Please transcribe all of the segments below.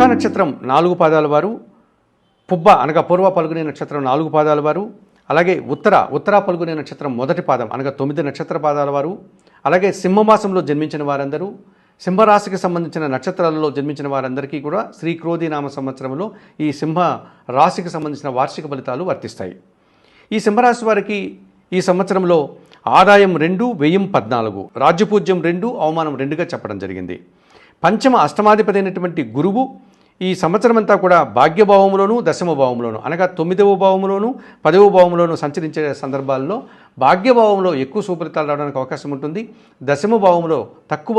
మకా నక్షత్రం నాలుగు పాదాల వారు పుబ్బ అనగా పూర్వ పలుగునే నక్షత్రం నాలుగు పాదాల వారు అలాగే ఉత్తర ఉత్తర పలుగునే నక్షత్రం మొదటి పాదం అనగా తొమ్మిది నక్షత్ర పాదాల వారు అలాగే సింహమాసంలో జన్మించిన వారందరూ సింహరాశికి సంబంధించిన నక్షత్రాలలో జన్మించిన వారందరికీ కూడా శ్రీ క్రోధినామ సంవత్సరంలో ఈ సింహ రాశికి సంబంధించిన వార్షిక ఫలితాలు వర్తిస్తాయి. ఈ సింహరాశి వారికి ఈ సంవత్సరంలో ఆదాయం రెండు వ్యయం పద్నాలుగు రాజ్యపూజ్యం రెండు అవమానం రెండుగా చెప్పడం జరిగింది. పంచమ అష్టమాధిపతి అయినటువంటి గురువు ఈ సంవత్సరం అంతా కూడా భాగ్యభావంలోను దశమ భావంలోను అనగా తొమ్మిదవ భావంలోను పదవ భావంలోను సంచరించే సందర్భాల్లో భాగ్యభావంలో ఎక్కువ సుఫలితాలు రావడానికి అవకాశం ఉంటుంది. దశమ భావంలో తక్కువ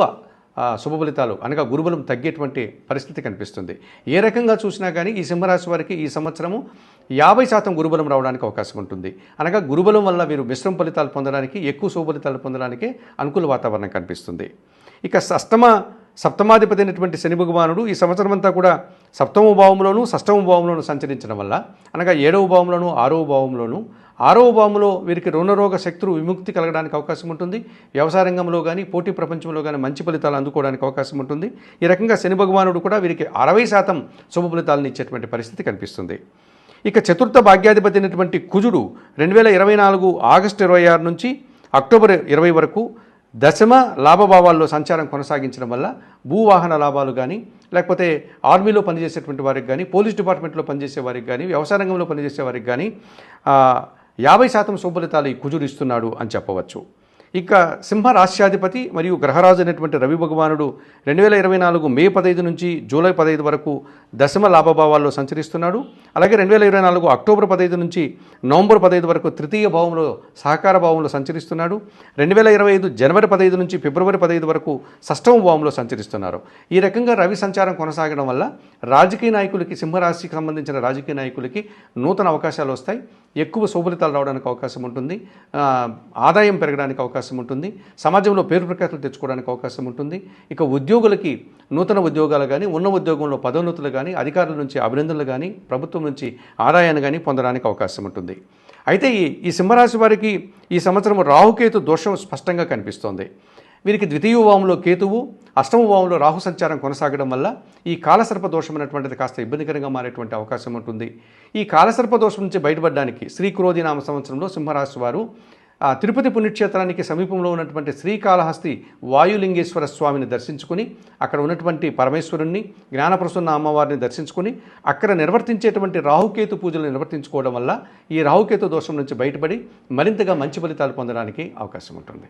శుభ ఫలితాలు అనగా గురుబలం తగ్గేటువంటి పరిస్థితి కనిపిస్తుంది. ఏ రకంగా చూసినా కానీ ఈ సింహరాశి వారికి ఈ సంవత్సరము యాభై శాతం గురుబలం రావడానికి అవకాశం ఉంటుంది. అనగా గురుబలం వల్ల వీరు మిశ్రమ ఫలితాలు పొందడానికి ఎక్కువ శుభ ఫలితాలు పొందడానికి అనుకూల వాతావరణం కనిపిస్తుంది. ఇక అష్టమ సప్తమాధిపతి అయినటువంటి శని భగవానుడు ఈ సంవత్సరం అంతా కూడా సప్తమ భావంలోను షష్టమ భావంలోను సంచరించడం వల్ల అనగా ఏడవ భావంలోను ఆరవ భావంలోను ఆరవ భావంలో వీరికి రుణరోగ శక్తులు విముక్తి కలగడానికి అవకాశం ఉంటుంది. వ్యవసాయ రంగంలో కానీ పోటీ ప్రపంచంలో కానీ మంచి ఫలితాలు అందుకోవడానికి అవకాశం ఉంటుంది. ఈ రకంగా శని భగవానుడు కూడా వీరికి అరవై శాతం శుభ ఫలితాలను ఇచ్చేటువంటి పరిస్థితి కనిపిస్తుంది. ఇక చతుర్థ భాగ్యాధిపతి అయినటువంటి కుజుడు రెండు వేల ఇరవై నాలుగు ఆగస్టు ఇరవై ఆరు నుంచి అక్టోబర్ ఇరవై వరకు దశమ లాభభావాల్లో సంచారం కొనసాగించడం వల్ల భూవాహన లాభాలు కానీ లేకపోతే ఆర్మీలో పనిచేసేటువంటి వారికి కానీ పోలీస్ డిపార్ట్మెంట్లో పనిచేసే వారికి కానీ వ్యవసాయ రంగంలో పనిచేసే వారికి కానీ యాభై శాతం శుభలితాలు ఈ కుజుడు ఇస్తున్నాడు అని చెప్పవచ్చు. ఇక సింహ రాష్ట్రాధిపతి మరియు గ్రహరాజు అయినటువంటి రవి భగవానుడు రెండు వేల ఇరవై నాలుగు మే పదహైదు నుంచి జూలై పదహైదు వరకు దశమ లాభభావాల్లో సంచరిస్తున్నాడు. అలాగే రెండు వేల ఇరవై నాలుగు అక్టోబర్ పదహైదు నుంచి నవంబర్ పదహైదు వరకు తృతీయ భావంలో సహకార భావంలో సంచరిస్తున్నాడు. రెండు వేల ఇరవై ఐదు జనవరి పదహైదు నుంచి ఫిబ్రవరి పదహైదు వరకు షష్టమ భావంలో సంచరిస్తున్నారు. ఈ రకంగా రవి సంచారం కొనసాగడం వల్ల రాజకీయ నాయకులకి సింహరాశికి సంబంధించిన రాజకీయ నాయకులకి నూతన అవకాశాలు వస్తాయి. ఎక్కువ శుభలితాలు రావడానికి అవకాశం ఉంటుంది. ఆదాయం పెరగడానికి అవకాశం ఉంటుంది. సమాజంలో పేరు ప్రఖ్యాతులు తెచ్చుకోవడానికి అవకాశం ఉంటుంది. ఇక ఉద్యోగులకి నూతన ఉద్యోగాలు కానీ ఉన్న ఉద్యోగంలో పదోన్నతులు కానీ అధికారుల నుంచి అభినందనలు కానీ ప్రభుత్వం నుంచి ఆదాయాన్ని కానీ పొందడానికి అవకాశం ఉంటుంది. అయితే ఈ ఈ సింహరాశి వారికి ఈ సంవత్సరం రాహుకేతు దోషం స్పష్టంగా కనిపిస్తోంది. వీరికి ద్వితీయ భావంలో కేతువు అష్టమ భావంలో రాహు సంచారం కొనసాగడం వల్ల ఈ కాలసర్ప దోషం అనేటువంటిది కాస్త ఇబ్బందికరంగా మారేటువంటి అవకాశం ఉంటుంది. ఈ కాలసర్ప దోషం నుంచి బయటపడడానికి శ్రీక్రోధి నామ సంవత్సరంలో సింహరాశి వారు ఆ తిరుపతి పుణ్యక్షేత్రానికి సమీపంలో ఉన్నటువంటి శ్రీకాళహస్తి వాయులింగేశ్వర స్వామిని దర్శించుకుని అక్కడ ఉన్నటువంటి పరమేశ్వరుణ్ణి జ్ఞానప్రసన్న అమ్మవారిని దర్శించుకుని అక్కడ నిర్వర్తించేటువంటి రాహుకేతు పూజలు నిర్వర్తించుకోవడం వల్ల ఈ రాహుకేతు దోషం నుంచి బయటపడి మరింతగా మంచి ఫలితాలు పొందడానికి అవకాశం ఉంటుంది.